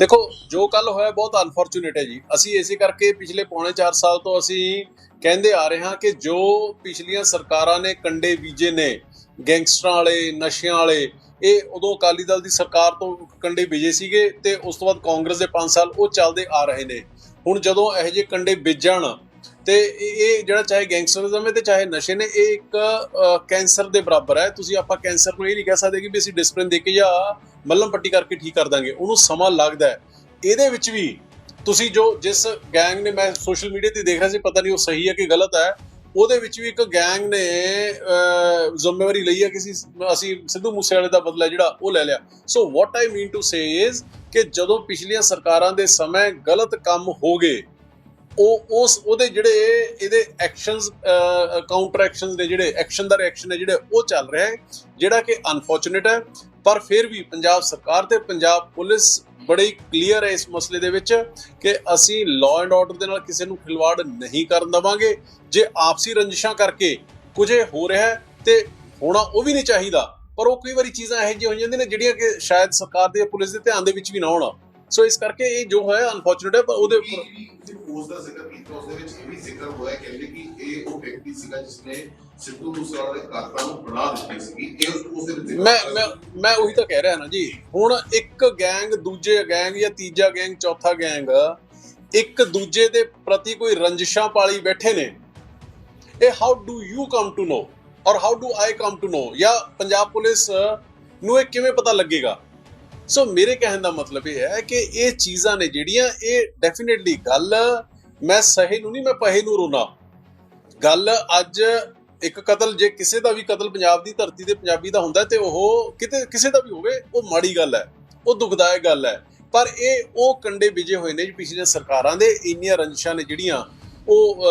ਦੇਖੋ, ਜੋ ਕੱਲ ਹੋਇਆ ਬਹੁਤ ਅਨਫੋਰਚੂਨੇਟ ਹੈ ਜੀ। ਅਸੀਂ ਇਸੇ ਕਰਕੇ ਪਿਛਲੇ ਪੌਣੇ 4 ਸਾਲ ਤੋਂ ਅਸੀਂ ਕਹਿੰਦੇ ਆ ਰਹੇ ਹਾਂ ਕਿ ਜੋ ਪਿਛਲੀਆਂ ਸਰਕਾਰਾਂ ਨੇ ਕੰਡੇ ਬੀਜੇ ਨੇ, ਗੈਂਗਸਟਰਾਂ ਵਾਲੇ, ਨਸ਼ਿਆਂ ਵਾਲੇ, ਇਹ ਉਦੋਂ ਅਕਾਲੀ ਦਲ ਦੀ ਸਰਕਾਰ ਤੋਂ ਕੰਡੇ ਬੀਜੇ ਸੀਗੇ ਤੇ ਉਸ ਤੋਂ ਬਾਅਦ ਕਾਂਗਰਸ ਦੇ 5 ਸਾਲ ਉਹ ਚੱਲਦੇ ਆ ਰਹੇ ਨੇ। ਹੁਣ ਜਦੋਂ ਇਹੋ ਜਿਹੇ ਕੰਡੇ ਬੀਜਣ ਤੇ ਇਹ ਜਿਹੜਾ ਚਾਹੇ ਗੈਂਗਸਟਰਿਜ਼ਮ ਹੈ ਤੇ ਚਾਹੇ ਨਸ਼ੇ ਨੇ, ਇਹ ਇੱਕ ਕੈਂਸਰ ਦੇ ਬਰਾਬਰ ਹੈ। ਤੁਸੀਂ ਆਪਾਂ ਕੈਂਸਰ ਨੂੰ ਇਹ ਨਹੀਂ ਕਹਿ ਸਕਦੇ ਕਿ ਵੀ ਅਸੀਂ ਡਿਸਪਲਿਨ ਦੇ ਕੇ ਜਾਂ ਮੱਲਮ ਪੱਟੀ ਕਰਕੇ ਠੀਕ ਕਰ ਦਾਂਗੇ। ਉਹਨੂੰ ਸਮਾਂ ਲੱਗਦਾ ਹੈ। ਇਹਦੇ ਵਿੱਚ ਵੀ ਤੁਸੀਂ ਜੋ ਜਿਸ ਗੈਂਗ ਨੇ, ਮੈਂ ਸੋਸ਼ਲ ਮੀਡੀਆ ਤੇ ਦੇਖ ਰਿਹਾ ਸੀ, ਪਤਾ ਨਹੀਂ ਉਹ ਸਹੀ ਹੈ ਕਿ ਗਲਤ ਹੈ। ਉਹਦੇ ਵਿੱਚ ਵੀ ਇੱਕ ਗੈਂਗ ਨੇ ਜ਼ਿੰਮੇਵਾਰੀ ਲਈ ਹੈ ਕਿ ਅਸੀਂ ਅਸੀਂ ਸਿੱਧੂ ਮੂਸੇਵਾਲੇ ਦਾ ਬਦਲਾ ਜਿਹੜਾ, ਉਹ ਲੈ ਲਿਆ। So what I mean to say is ਕਿ ਜਦੋਂ ਪਿਛਲੀਆਂ ਸਰਕਾਰਾਂ ਦੇ ਸਮੇਂ ਗਲਤ ਕੰਮ ਹੋ ਗਏ ਉਹ, ਉਸ, ਉਹਦੇ ਜਿਹੜੇ ਇਹਦੇ ਐਕਸ਼ਨਸ ਕਾਊਂਟਰ ਐਕਸ਼ਨਸ ਨੇ ਜਿਹੜੇ ਐਕਸ਼ਨ ਦਾ ਰਿਐਕਸ਼ਨ ਹੈ ਜਿਹੜੇ ਉਹ ਚੱਲ ਰਿਹਾ ਹੈ, ਜਿਹੜਾ ਕਿ ਅਨਫੋਰਚੂਨੇਟ ਹੈ। ਪਰ ਫਿਰ ਵੀ ਪੰਜਾਬ ਸਰਕਾਰ ਤੇ ਪੰਜਾਬ ਪੁਲਿਸ ਬੜੀ ਕਲੀਅਰ ਹੈ ਇਸ ਮਸਲੇ ਦੇ ਵਿੱਚ ਕਿ ਅਸੀਂ ਲਾਅ ਐਂਡ ਆਰਡਰ ਦੇ ਨਾਲ ਕਿਸੇ ਨੂੰ ਖਿਲਵਾੜ ਨਹੀਂ ਕਰਨ ਦਵਾਂਗੇ। ਜੇ ਆਪਸੀ ਰੰਜਿਸ਼ਾਂ ਕਰਕੇ ਕੁਝ ਹੋ ਰਿਹਾ ਹੈ ਤੇ ਹੋਣਾ ਉਹ ਵੀ ਨਹੀਂ ਚਾਹੀਦਾ, ਪਰ ਉਹ ਕਈ ਵਾਰੀ ਚੀਜ਼ਾਂ ਇਹੋ ਜਿਹੀਆਂ ਹੋ ਜਾਂਦੀਆਂ ਨੇ ਜਿਹੜੀਆਂ ਕਿ ਸ਼ਾਇਦ ਸਰਕਾਰ ਦੇ ਪੁਲਿਸ ਦੇ ਧਿਆਨ ਦੇ ਵਿੱਚ ਵੀ ਨਾ ਆਉਣ ਸੋ ਇਸ ਕਰਕੇ ਇਹ ਜੋ ਹੈ ਅਨਫੋਰਚੂਨੇਟ ਹੈ, ਪਰ ਉਹਦੇ ਉੱਪਰ ਉਸ ਦਾ ਜ਼ਿਕਰ ਕੀਤਾ ਉਸ ਦੇ ਵਿੱਚ ਇਹ ਵੀ ਜ਼ਿਕਰ ਹੋਇਆ ਕਹਿੰਦੇ ਕਿ ਇਹ ਉਹ ਵਿਅਕਤੀ ਸੀਗਾ ਜਿਸਨੇ ਸਿੱਧੂ ਮੂਸੇਵਾਲਾ ਦੇ ਕਾਤਲਾਂ ਨੂੰ ਬਣਾ ਦਿੱਤੀ ਸੀਗੀ। ਇਹ ਉਸ ਦੇ ਵਿੱਚ ਮੈਂ ਮੈਂ ਮੈਂ ਉਹੀ ਤਾਂ ਕਹਿ ਰਿਹਾ ਨਾ ਜੀ ਹੁਣ ਇੱਕ ਗੈਂਗ ਦੂਜੇ ਗੈਂਗ ਜਾਂ ਤੀਜਾ ਗੈਂਗ ਚੌਥਾ ਗੈਂਗ ਇੱਕ ਦੂਜੇ ਦੇ ਪ੍ਰਤੀ ਕੋਈ ਰੰਜਿਸ਼ਾਂ ਪਾਲੀ ਬੈਠੇ ਨੇ। ਇਹ how do you come to know or how do I come to know ਜਾਂ ਪੰਜਾਬ ਪੁਲਿਸ ਨੂੰ ਇਹ ਕਿਵੇਂ ਪਤਾ ਲੱਗੇਗਾ? ਸੋ ਮੇਰੇ ਕਹਿਣ ਦਾ ਮਤਲਬ ਇਹ ਹੈ ਕਿ ਇਹ ਚੀਜ਼ਾਂ ਨੇ ਜਿਹੜੀਆਂ, ਇਹ ਡੈਫੀਨਿਟਲੀ ਗੱਲ ਮੈਂ ਸਹੇ ਨੂੰ ਨਹੀਂ, ਮੈਂ ਪਹੇ ਨੂੰ ਰੋਣਾ ਗੱਲ ਅੱਜ ਇੱਕ ਕਤਲ, ਜੇ ਕਿਸੇ ਦਾ ਵੀ ਕਤਲ ਪੰਜਾਬ ਦੀ ਧਰਤੀ ਤੇ ਪੰਜਾਬੀ ਦਾ ਹੁੰਦਾ ਤੇ ਉਹ ਕਿਤੇ, ਕਿਸੇ ਦਾ ਵੀ ਹੋਵੇ, ਉਹ ਮਾੜੀ ਗੱਲ ਹੈ, ਉਹ ਦੁਖਦਾਇਕ ਗੱਲ ਹੈ। ਪਰ ਇਹ ਉਹ ਕੰਡੇ ਵਿਜੇ ਹੋਏ ਨੇ ਜੀ ਪਿਛਲੀਆਂ ਸਰਕਾਰਾਂ ਦੇ, ਇੰਨੀਆਂ ਰੰਜਿਸ਼ਾਂ ਨੇ ਜਿਹੜੀਆਂ ਉਹ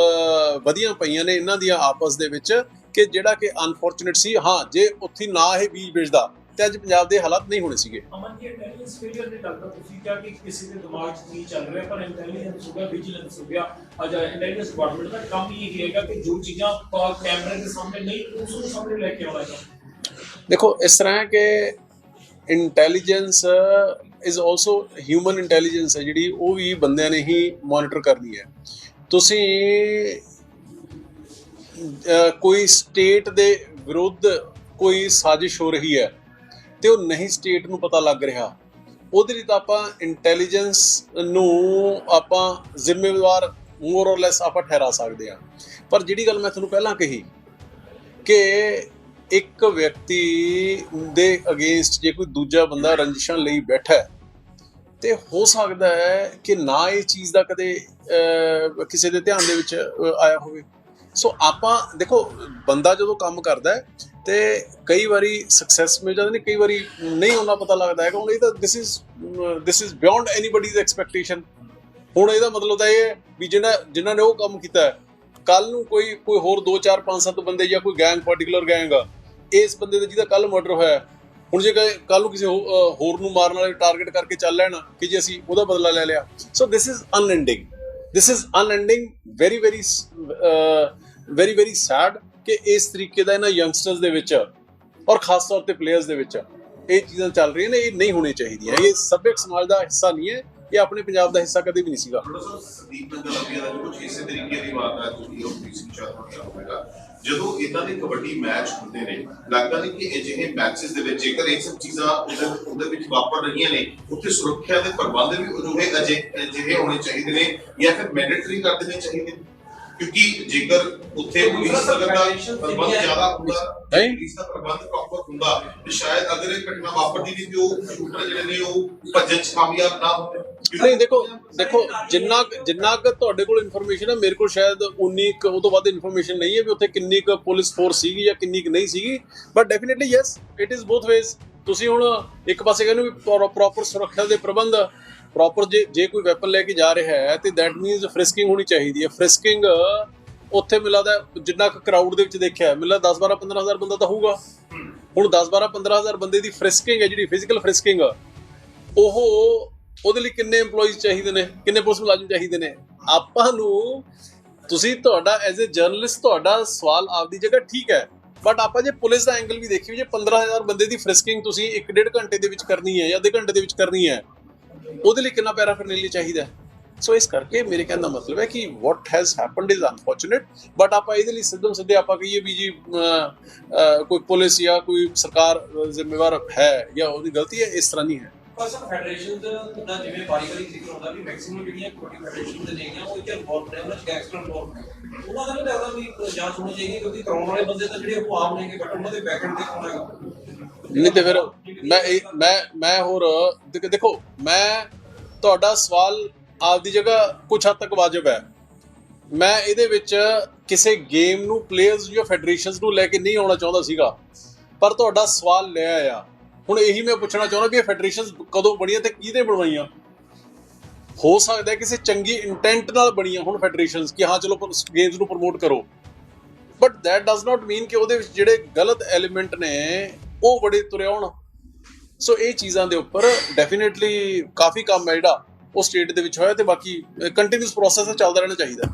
ਵਧੀਆਂ ਪਈਆਂ ਨੇ ਇਹਨਾਂ ਦੀਆਂ ਆਪਸ ਦੇ ਵਿੱਚ ਕਿ ਜਿਹੜਾ ਕਿ ਅਨਫੋਰਚੂਨੇਟ ਸੀ। ਹਾਂ, ਜੇ ਉੱਥੇ ਨਾ ਇਹ ਬੀਜ ਵੇਚਦਾ ਤੇ ਅੱਜ ਪੰਜਾਬ ਦੇ ਹਾਲਾਤ ਨਹੀਂ ਹੋਣੇ ਸੀਗੇ। ਅਮਨ ਜੀ ਇੰਟੈਲੀਜੈਂਸ ਫੇਲਿਅਰ ਦੇ ਗੱਲ ਤਾਂ ਤੁਸੀਂ ਕਿਹਾ ਕਿ ਕਿਸੇ ਦੇ ਦਿਮਾਗ 'ਚ ਕੀ ਚੱਲ ਰਿਹਾ ਪਰ ਇੰਟੈਲੀਜੈਂਸ ਹੋ ਗਿਆ ਵਿਜੀਲੈਂਸ ਹੋ ਗਿਆ ਅਜ ਇੰਟੈਲੀਜੈਂਸ ਡਿਪਾਰਟਮੈਂਟ ਦਾ ਕੰਮ ਹੀ ਇਹ ਹੈਗਾ ਕਿ ਜੋ ਚੀਜ਼ਾਂ ਪ- ਕੈਮਰੇ ਦੇ ਸਾਹਮਣੇ ਨਹੀਂ ਉਸ ਨੂੰ ਸਾਹਮਣੇ ਲੈ ਕੇ ਆਉਣਾ ਹੈ ਦੇਖੋ ਇਸ ਤਰ੍ਹਾਂ ਹੈ ਕਿ intelligence is also human intelligence ਹੈ ਜਿਹੜੀ ਉਹ ਵੀ ਬੰਦਿਆਂ ਨੇ ਹੀ ਮੋਨੀਟਰ ਕਰਨੀ ਹੈ। ਤੁਸੀਂ ਕੋਈ ਸਟੇਟ ਦੇ ਵਿਰੁੱਧ ਕੋਈ ਸਾਜ਼ਿਸ਼ ਹੋ ਰਹੀ ਹੈ ਤੇ ਉਹ ਨਹੀਂ ਸਟੇਟ ਨੂੰ ਪਤਾ ਲੱਗ ਰਿਹਾ। ਉਹਦੇ ਲਈ ਤਾਂ ਆਪਾਂ ਇੰਟੈਲੀਜੈਂਸ ਨੂੰ ਆਪਾਂ ਜ਼ਿੰਮੇਵਾਰ ਮੋਰ অর ਲੈਸ ਆਪਾਂ ਠਹਿਰਾ ਸਕਦੇ ਹਾਂ। ਪਰ ਜਿਹੜੀ ਗੱਲ ਮੈਂ ਤੁਹਾਨੂੰ ਪਹਿਲਾਂ ਕਹੀ ਕਿ ਇੱਕ ਵਿਅਕਤੀ ਦੇ ਅਗੇਂਸਟ ਜੇ ਕੋਈ ਦੂਜਾ ਬੰਦਾ ਰੰਜਿਸ਼ਾਂ ਲਈ ਬੈਠਾ ਹੈ, ਤੇ ਹੋ ਸਕਦਾ ਹੈ ਕਿ ਨਾ ਇਹ ਚੀਜ਼ ਦਾ ਕਦੇ ਕਿਸੇ ਦੇ ਧਿਆਨ ਦੇ ਵਿੱਚ ਆਇਆ ਹੋਵੇ। ਸੋ ਆਪਾਂ, ਦੇਖੋ, ਬੰਦਾ ਜਦੋਂ ਕੰਮ ਕਰਦਾ ਹੈ ਤੇ ਕਈ ਵਾਰੀ ਸਕਸੈਸ ਮਿਲ ਜਾਂਦੇ ਨੇ, ਕਈ ਵਾਰੀ ਨਹੀਂ ਉਹਨਾਂ ਪਤਾ ਲੱਗਦਾ ਹੈਗਾ। ਹੁਣ ਇਹ ਤਾਂ this is this is beyond anybody's expectation ਹੁਣ ਇਹਦਾ ਮਤਲਬ ਤਾਂ ਇਹ ਹੈ ਵੀ ਜਿਹਨਾਂ ਜਿਨ੍ਹਾਂ ਨੇ ਉਹ ਕੰਮ ਕੀਤਾ ਕੱਲ ਨੂੰ ਕੋਈ ਕੋਈ ਹੋਰ 2 4 5 7 ਬੰਦੇ ਜਾਂ ਕੋਈ ਗੈਂਗ ਪਾਰਟਿਕੂਲਰ ਗੈਂਗ ਆ, ਇਸ ਬੰਦੇ ਦਾ ਜਿਹਦਾ ਕੱਲ ਮਰਡਰ ਹੋਇਆ ਹੁਣ ਜੇ ਕੱਲ ਨੂੰ ਕਿਸੇ ਹੋ- ਹੋਰ ਨੂੰ ਮਾਰਨ ਵਾਲੇ ਟਾਰਗੇਟ ਕਰਕੇ ਚੱਲ ਲੈਣ ਕਿ ਜੇ ਅਸੀਂ ਉਹਦਾ ਬਦਲਾ ਲੈ ਲਿਆ। So this is unending this is unending very very very very sad ਕਿ ਇਸ ਤਰੀਕੇ ਦਾ ਇਹਨਾਂ ਯੰਗਸਟਰਸ ਦੇ ਵਿੱਚ ਔਰ ਖਾਸ ਤੌਰ ਤੇ ਪਲੇਅਰਸ ਦੇ ਵਿੱਚ ਇਹ ਚੀਜ਼ਾਂ ਚੱਲ ਰਹੀਆਂ ਨੇ, ਇਹ ਨਹੀਂ ਹੋਣੀ ਚਾਹੀਦੀਆਂ। ਇਹ ਸਭਿਅਕ ਸਮਾਜ ਦਾ ਹਿੱਸਾ ਨਹੀਂ ਹੈ, ਇਹ ਆਪਣੇ ਪੰਜਾਬ ਦਾ ਹਿੱਸਾ ਕਦੇ ਵੀ ਨਹੀਂ ਸੀਗਾ। ਥੋੜਾ ਸਾ ਦਾ ਕੁਝ ਇਸੇ ਤਰੀਕੇ ਦੀ ਬਾਤ ਹੈ, ਤੁਸੀਂ ਉਹ ਵੀ ਸ਼ਾਇਦ ਹੋਵੇਗਾ। ਜਦੋਂ ਇਦਾਂ ਦੇ ਕਬੱਡੀ ਮੈਚ ਹੁੰਦੇ ਨੇ, ਲੱਗਦਾ ਨਹੀਂ ਕਿ ਅਜਿਹੇ ਮੈਚਸ ਦੇ ਵਿੱਚ ਜੇਕਰ ਇਹ ਸਭ ਚੀਜ਼ਾਂ ਉਹਦੇ ਉਹਦੇ ਵਿੱਚ ਵਾਪਰ ਰਹੀਆਂ ਨੇ, ਉੱਥੇ ਸੁਰੱਖਿਆ ਦੇ ਪ੍ਰਬੰਧ ਵੀ ਅਜਿਹੇ ਅਜੇ ਅਜਿਹੇ ਹੋਣੇ ਚਾਹੀਦੇ ਨੇ ਜਾਂ ਫਿਰ ਮੈਂਡੇਟਰੀ ਕਰ ਦੇਣੇ ਚਾਹੀਦੇ ਨੇ? ਕਿਉਂਕਿ ਜੇਕਰ ਉੱਥੇ ਪੁਲਿਸ ਅਗਰ ਦਾ ਪ੍ਰਬੰਧ ਜ਼ਿਆਦਾ ਹੁੰਦਾ ਨਹੀਂ। ਪੁਲਿਸ ਦਾ ਪ੍ਰਬੰਧ ਪ੍ਰੋਪਰ ਹੁੰਦਾ ਤੇ ਸ਼ਾਇਦ ਅਗਰ ਇਹ ਘਟਨਾ ਵਾਪਰਦੀ ਨਹੀਂ ਤੇ ਉਹ ਸ਼ੂਟਰ ਜਿਹੜੇ ਨੇ ਉਹ ਭੱਜਣ ਚ ਕਾਮਯਾਬ ਨਾ ਹੁੰਦੇ ਨਹੀਂ ਦੇਖੋ ਦੇਖੋ ਜਿੰਨਾ ਜਿੰਨਾ ਕੁ ਤੁਹਾਡੇ ਕੋਲ ਇਨਫੋਰਮੇਸ਼ਨ ਹੈ ਮੇਰੇ ਕੋਲ ਸ਼ਾਇਦ ਉਨੀ ਕੁ ਉਹ ਤੋਂ ਵੱਧ ਇਨਫੋਰਮੇਸ਼ਨ ਨਹੀਂ ਹੈ ਵੀ ਉੱਥੇ ਕਿੰਨੀ ਕੁ ਪੁਲਿਸ ਫੋਰਸ ਸੀਗੀ ਜਾਂ ਕਿੰਨੀ ਕੁ ਨਹੀਂ ਸੀਗੀ। But definitely yes it is both ways ਤੁਸੀਂ ਹੁਣ ਇੱਕ ਪਾਸੇ ਕਹਿੰਦੇ ਵੀ ਪ੍ਰੋਪਰ ਸੁਰੱਖਿਆ ਦੇ ਪ੍ਰਬੰਧ ਪ੍ਰੋਪਰ ਜੇ ਜੇ ਕੋਈ ਵੈਪਨ ਲੈ ਕੇ ਜਾ ਰਿਹਾ ਹੈ, ਤੇ ਦੈਟ ਮੀਨਸ ਫ੍ਰਿਸਕਿੰਗ ਹੋਣੀ ਚਾਹੀਦੀ ਹੈ। ਫ੍ਰਿਸਕਿੰਗ ਉੱਥੇ ਮਿਲਦਾ ਜਿੰਨਾ ਕੁ ਕਰਾਊਡ ਦੇ ਵਿੱਚ ਦੇਖਿਆ ਮਿਲਦਾ 10 12 15000 ਬੰਦਾ ਤਾਂ ਹੋਊਗਾ। ਹੁਣ 10 12 15000 ਬੰਦੇ ਦੀ ਫ੍ਰਿਸਕਿੰਗ ਹੈ, ਜਿਹੜੀ ਫਿਜ਼ੀਕਲ ਫ੍ਰਿਸਕਿੰਗ ਉਹ ਉਹਦੇ ਲਈ ਕਿੰਨੇ EMPLOYEES ਚਾਹੀਦੇ ਨੇ, ਕਿੰਨੇ ਪੁਲਿਸ ਮੁਲਾਜ਼ਮ ਚਾਹੀਦੇ ਨੇ? ਆਪਾਂ ਨੂੰ, ਤੁਸੀਂ ਤੁਹਾਡਾ ਐਜ਼ ਅ ਜਰਨਲਿਸਟ ਤੁਹਾਡਾ ਸਵਾਲ ਆਪਦੀ ਜਗ੍ਹਾ ਠੀਕ ਹੈ ਬਟ ਆਪਾਂ ਜੇ ਪੁਲਿਸ ਦਾ ਐਂਗਲ ਵੀ ਦੇਖੀਏ, ਜੇ 15000 ਬੰਦੇ ਦੀ ਫ੍ਰਿਸਕਿੰਗ ਤੁਸੀਂ 1.5 ਘੰਟੇ ਦੇ ਵਿੱਚ ਕਰਨੀ ਹੈ ਜਾਂ ਅੱਧੇ ਘੰਟੇ ਦੇ ਵਿੱਚ ਕਰਨੀ ਹੈ ਉਹਦੇ ਲਈ ਕਿੰਨਾ ਪੈਰਾਫਰਨੇਲੀ ਚਾਹੀਦਾ ਸੋ ਇਸ ਕਰਕੇ ਮੇਰੇ ਕਹਿਣ ਦਾ ਮਤਲਬ ਹੈ ਕਿ what has happened is unfortunate but ਆਪਾਂ ਇਹਦੇ ਲਈ ਸਿੱਧਮ ਸਿੱਧੇ ਆਪਾਂ ਕਹੀਏ ਵੀ ਜੀ ਕੋਈ ਪੁਲਿਸ ਜਾਂ ਕੋਈ ਸਰਕਾਰ ਜ਼ਿੰਮੇਵਾਰ ਹੈ ਜਾਂ ਉਹਦੀ ਗਲਤੀ ਹੈ ਇਸ ਤਰ੍ਹਾਂ ਨਹੀਂ ਹੈ। ਪਰ ਸਰ ਫੈਡਰੇਸ਼ਨ ਦਾ ਜਿਵੇਂ ਵਾਰੀ ਜ਼ਿਕਰ ਹੁੰਦਾ ਵੀ ਮੈਕਸਿਮਮ ਜਿਹੜੀਆਂ ਕਬੱਡੀ ਫੈਡਰੇਸ਼ਨ ਦੇ ਨੇਗੀਆਂ ਉਹ ਇੱਕ ਇਨਵੋਲਵ ਨੇ ਉਹਨਾਂ ਚ ਗੈਂਗਸਟਰ ਨੇ। ਉਹਨਾਂ ਦਾ ਵੀ ਲੱਗਦਾ ਵੀ ਜਾਂਚ ਹੋਣੀ ਚਾਹੀਦੀ ਕਿਉਂਕਿ ਕਰਾਉਣ ਵਾਲੇ ਬੰਦੇ ਤਾਂ ਜਿਹੜੇ ਉਹ ਆਮ ਨੇਗੇ ਬਟ ਉਹਨਾਂ ਦੇ ਬੈਕਐਂਡ ਤੇ ਕੌਣ ਹੈਗਾ। ਨਹੀਂ ਤੇ ਫਿਰ ਮੈਂ ਇਹ- ਮੈਂ ਮੈਂ ਹੋਰ, ਦੇਖੋ ਮੈਂ ਤੁਹਾਡਾ ਸਵਾਲ ਆਪਦੀ ਜਗ੍ਹਾ ਕੁਝ ਹੱਦ ਤੱਕ ਵਾਜਬ ਹੈ। ਮੈਂ ਇਹਦੇ ਵਿੱਚ ਕਿਸੇ ਗੇਮ ਨੂੰ ਪਲੇਅਰਸ ਜਾਂ ਫੈਡਰੇਸ਼ਨਸ ਨੂੰ ਲੈ ਕੇ ਨਹੀਂ ਆਉਣਾ ਚਾਹੁੰਦਾ ਸੀਗਾ, ਪਰ ਤੁਹਾਡਾ ਸਵਾਲ ਲੈ ਆਇਆ। ਹੁਣ ਇਹੀ ਮੈਂ ਪੁੱਛਣਾ ਚਾਹੁੰਦਾ ਵੀ ਇਹ ਫੈਡਰੇਸ਼ਨਸ ਕਦੋਂ ਬਣੀਆਂ ਤੇ ਕਿਹਦੇ ਬਣਵਾਈਆਂ? ਹੋ ਸਕਦਾ ਕਿਸੇ ਚੰਗੀ ਇੰਟੈਂਟ ਨਾਲ ਬਣੀਆਂ ਹੁਣ ਫੈਡਰੇਸ਼ਨਸ ਕਿ ਹਾਂ, ਚਲੋ ਗੇਮਸ ਨੂੰ ਪ੍ਰਮੋਟ ਕਰੋ। But that does not mean ਕਿ ਉਹਦੇ ਵਿੱਚ ਜਿਹੜੇ ਗਲਤ ਐਲੀਮੈਂਟ ਨੇ, ਉਹ ਬੜੇ ਤੁਰੇ ਆਉਣ। ਸੋ ਇਹ ਚੀਜ਼ਾਂ ਦੇ ਉੱਪਰ ਡੈਫੀਨਿਟਲੀ ਕਾਫੀ ਕੰਮ ਹੈ ਜਿਹੜਾ, ਉਹ ਸਟੇਟ ਦੇ ਵਿੱਚ ਹੋਇਆ ਤੇ ਬਾਕੀ ਕੰਟੀਨਿਊਸ ਪ੍ਰੋਸੈਸ ਚੱਲਦਾ ਰਹਿਣਾ ਚਾਹੀਦਾ।